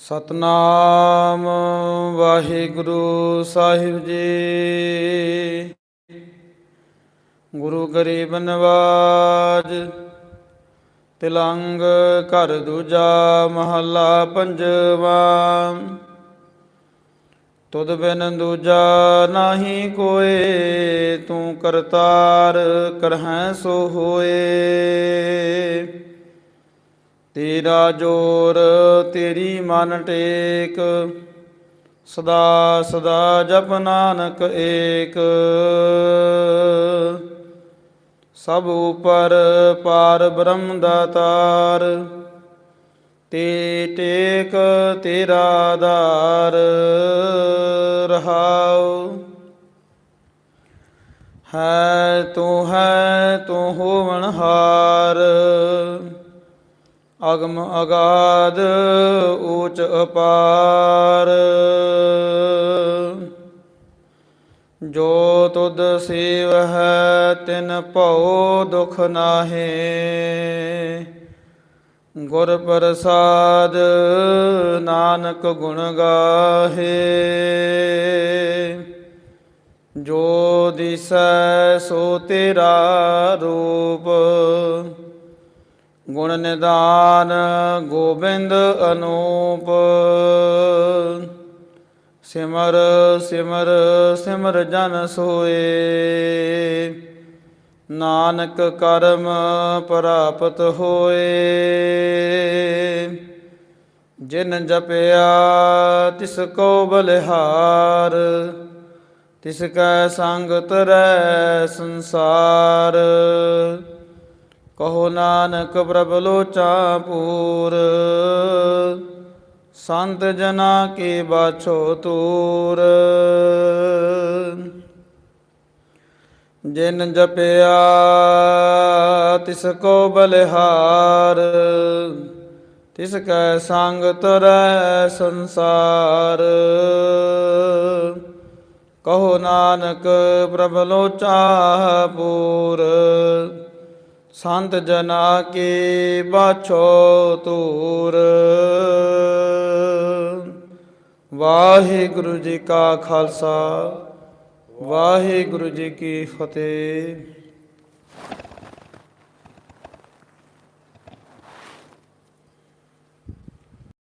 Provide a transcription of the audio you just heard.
ਸਤਨਾਮ ਵਾਹਿਗੁਰੂ ਸਾਹਿਬ ਜੀ। ਗੁਰੂ ਗਰੀਬ ਨਵਾਜ, ਤਿਲੰਗ ਘਰ ਦੂਜਾ ਮਹੱਲਾ ਪੰਜਵਾ। ਤੁਧ ਬਿਨ ਦੂਜਾ ਨਾਹੀ ਕੋਏ, ਤੂੰ ਕਰਤਾਰ ਕਰਹਿ ਸੋ ਹੋਏ। ਤੇਰਾ ਜੋਰ ਤੇਰੀ ਮਨ ਟੇਕ, ਸਦਾ ਸਦਾ ਜਪ ਨਾਨਕ ਏਕ। ਸਭ ਉਪਰ ਪਾਰ ਬ੍ਰਹਮ ਦਾਤਾਰ ਤੇ ਟੇਕ ਤੇਰਾ ਆਧਾਰ। ਰਹਾਉ, ਹੈ ਤੂੰ ਹੈ ਤੂੰ ਹੋਵਨ ਹਾਰ। ਅਗਮ ਅਗਾਦ ਊਚ ਅਪਾਰ। ਜੋ ਤੁਧ ਸੇਵ ਹੈ ਤਿਨ ਭਉ ਦੁਖ ਨਾਹੇ। ਗੁਰ ਪ੍ਰਸਾਦ ਨਾਨਕ ਗੁਣ ਗਾਹੇ। ਜੋ ਦਿਸੈ ਸੋ ਤੇਰਾ ਰੂਪ। ਗੁਣ ਨਿਦਾਨ ਗੋਬਿੰਦ ਅਨੂਪ। ਸਿਮਰ ਸਿਮਰ ਸਿਮਰ ਜਨ ਸੋਏ। ਨਾਨਕ ਕਰਮ ਪ੍ਰਾਪਤ ਹੋਏ। ਜਿਨ ਜਪਿਆ, ਤਿਸ ਕੋ ਬਲਿਹਾਰ। ਤਿਸ ਕੈ ਸੰਗ ਤਰੈ ਸੰਸਾਰ। ਕਹੋ ਨਾਨਕ ਪ੍ਰਭ ਲੋਚਾ ਪੂਰ, ਸੰਤ ਜਨਾ ਕੇ ਬਾਛੋ ਤੂਰ। ਜਿਨ ਜਪਿਆ ਤਿਸ ਕੋ ਬਲਿਹਾਰ, ਤਿਸ ਕੈ ਸੰਗ ਤਰੈ ਸੰਸਾਰ। ਕਹੋ ਨਾਨਕ ਪ੍ਰਭ ਲੋਚਾ ਪੂਰ ਸੰਤ ਜਨਾ ਕੇ ਬਾਛੋ ਤੂਰ ਵਾਹਿਗੁਰੂ ਜੀ ਕਾ ਖਾਲਸਾ ਵਾਹਿਗੁਰੂ ਜੀ ਕੀ ਫਤਿਹ।